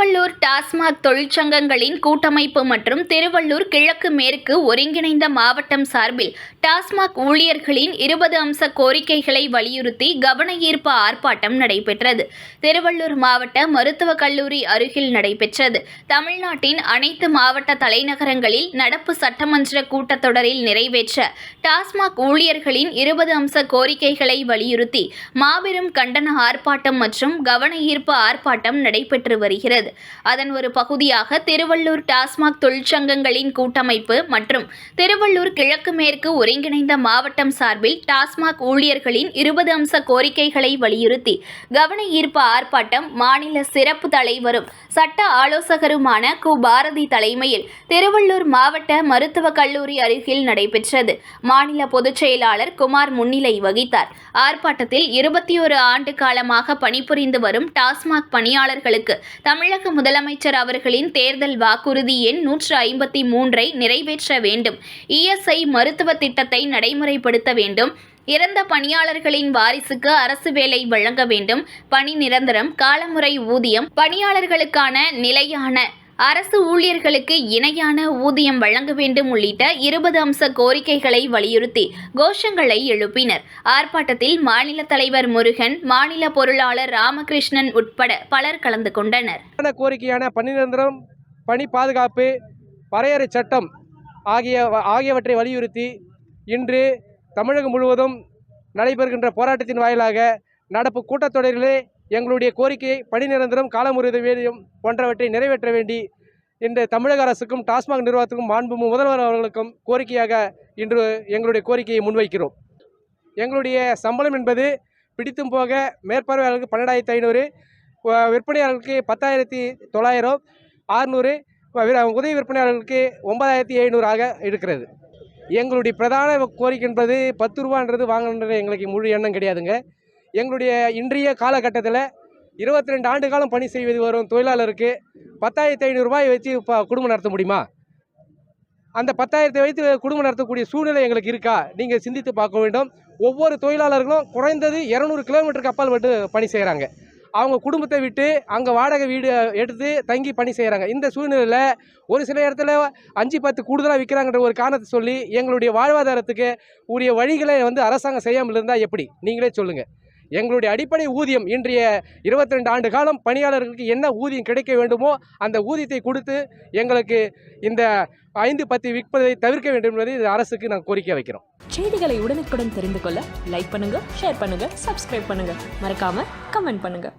திருவள்ளூர் டாஸ்மாக் தொழிற்சங்கங்களின் கூட்டமைப்பு மற்றும் திருவள்ளூர் கிழக்கு மேற்கு ஒருங்கிணைந்த மாவட்டம் சார்பில் டாஸ்மாக் ஊழியர்களின் இருபது அம்ச கோரிக்கைகளை வலியுறுத்தி கவன ஈர்ப்பு ஆர்ப்பாட்டம் நடைபெற்றது. திருவள்ளூர் மாவட்ட மருத்துவக் கல்லூரி அருகில் நடைபெற்றது. தமிழ்நாட்டின் அனைத்து மாவட்ட தலைநகரங்களில் நடப்பு சட்டமன்ற கூட்டத்தொடரில் நிறைவேற்ற டாஸ்மாக் ஊழியர்களின் இருபது அம்ச கோரிக்கைகளை வலியுறுத்தி மாபெரும் கண்டன ஆர்ப்பாட்டம் மற்றும் கவன ஈர்ப்பு ஆர்ப்பாட்டம் நடைபெற்று வருகிறது. அதன் ஒரு பகுதியாக திருவள்ளூர் டாஸ்மாக் தொழிற்சங்கங்களின் கூட்டமைப்பு மற்றும் திருவள்ளூர் கிழக்கு மேற்கு ஒருங்கிணைந்த மாவட்டம் சார்பில் டாஸ்மாக் ஊழியர்களின் இருபது அம்ச கோரிக்கைகளை வலியுறுத்தி கவன ஈர்ப்பு ஆர்ப்பாட்டம் மாநில சிறப்பு தலைவரும் சட்ட ஆலோசகருமான கு. பாரதி தலைமையில் திருவள்ளூர் மாவட்ட மருத்துவக் கல்லூரி அருகில் நடைபெற்றது. மாநில பொதுச் செயலாளர் குமார் முன்னிலை வகித்தார். ஆர்ப்பாட்டத்தில் இருபத்தி ஒரு ஆண்டு காலமாக பணிபுரிந்து வரும் டாஸ்மாக் பணியாளர்களுக்கு தமிழக முதலமைச்சர் அவர்களின் தேர்தல் வாக்குறுதி எண் நூற்று ஐம்பத்தி மூன்றை நிறைவேற்ற வேண்டும். இஎஸ்ஐ மருத்துவ திட்டத்தை நடைமுறைப்படுத்த வேண்டும். இறந்த பணியாளர்களின் வாரிசுக்கு அரசு வேலை வழங்க வேண்டும். பணி நிரந்தரம் காலமுறை ஊதியம் பணியாளர்களுக்கான நிலையான அரசு ஊழியர்களுக்கு இணையான ஊதியம் வழங்க வேண்டும் உள்ளிட்ட இருபது அம்ச கோரிக்கைகளை வலியுறுத்தி கோஷங்களை எழுப்பினர். ஆர்ப்பாட்டத்தில் மாநில தலைவர் முருகன் மாநில பொருளாளர் ராமகிருஷ்ணன் உட்பட பலர் கலந்து கொண்டனர். கோரிக்கையான பணிநிரந்தரம் பணி பாதுகாப்பு வரையறை சட்டம் ஆகிய ஆகியவற்றை வலியுறுத்தி இன்று தமிழகம் முழுவதும் நடைபெறுகின்ற போராட்டத்தின் வாயிலாக நடப்பு கூட்டத்தொடரிலே எங்களுடைய கோரிக்கையை பணி நிரந்தரம் காலமுறை வேதியம் போன்றவற்றை நிறைவேற்ற வேண்டி இந்த தமிழக அரசுக்கும் டாஸ்மாக் நிர்வாகத்துக்கும் மாண்பு முதல்வர் அவர்களுக்கும் கோரிக்கையாக இன்று எங்களுடைய கோரிக்கையை முன்வைக்கிறோம். எங்களுடைய சம்பளம் என்பது பிடித்தும் போக மேற்பார்வையாளருக்கு பன்னெண்டாயிரத்தி ஐநூறு விற்பனையாளர்களுக்கு பத்தாயிரத்தி தொள்ளாயிரம் ஆறுநூறு உதவி விற்பனையாளர்களுக்கு ஒன்பதாயிரத்தி ஐநூறாக இருக்கிறது. எங்களுடைய பிரதான கோரிக்கை என்பது பத்து ரூபான்றது வாங்கணுன்றது எங்களுக்கு முழு எண்ணம் கிடையாதுங்க. எங்களுடைய இன்றைய காலகட்டத்தில் இருபத்தி ரெண்டு ஆண்டு காலம் பணி செய்வது வரும் தொழிலாளருக்கு பத்தாயிரத்தி ஐநூறுரூபாய் வச்சு இப்போ குடும்பம் நடத்த முடியுமா? அந்த பத்தாயிரத்தை வைத்து குடும்பம் நடத்தக்கூடிய சூழ்நிலை எங்களுக்கு இருக்கா? நீங்கள் சிந்தித்து பார்க்க வேண்டும். ஒவ்வொரு தொழிலாளர்களும் குறைந்தது இரநூறு கிலோமீட்டருக்கு அப்பால் விட்டு பணி செய்கிறாங்க. அவங்க குடும்பத்தை விட்டு அங்கே வாடகை வீடு எடுத்து தங்கி பணி செய்கிறாங்க. இந்த சூழ்நிலையில் ஒரு சில இடத்துல அஞ்சு பத்து கூடுதலாக விற்கிறாங்கன்ற ஒரு காரணத்தை சொல்லி எங்களுடைய வாழ்வாதாரத்துக்கு உரிய வழிகளை வந்து அரசாங்கம் செய்யாமல் இருந்தால் எப்படி? நீங்களே சொல்லுங்கள். எங்களுடைய அடிப்படை ஊதியம் இன்றைய இருபத்தி ரெண்டு ஆண்டு காலம் பணியாளர்களுக்கு என்ன ஊதியம் கிடைக்க வேண்டுமோ அந்த ஊதியத்தை கொடுத்து எங்களுக்கு இந்த ஐந்து பத்து விற்பதை தவிர்க்க வேண்டும் என்பதை இந்த அரசுக்கு நாங்கள் கோரிக்கை வைக்கிறோம். செய்திகளை உடனுக்குடன் தெரிந்து கொள்ள லைக் பண்ணுங்க ஷேர் பண்ணுங்க சப்ஸ்கிரைப் பண்ணுங்க. மறக்காம கமெண்ட் பண்ணுங்க.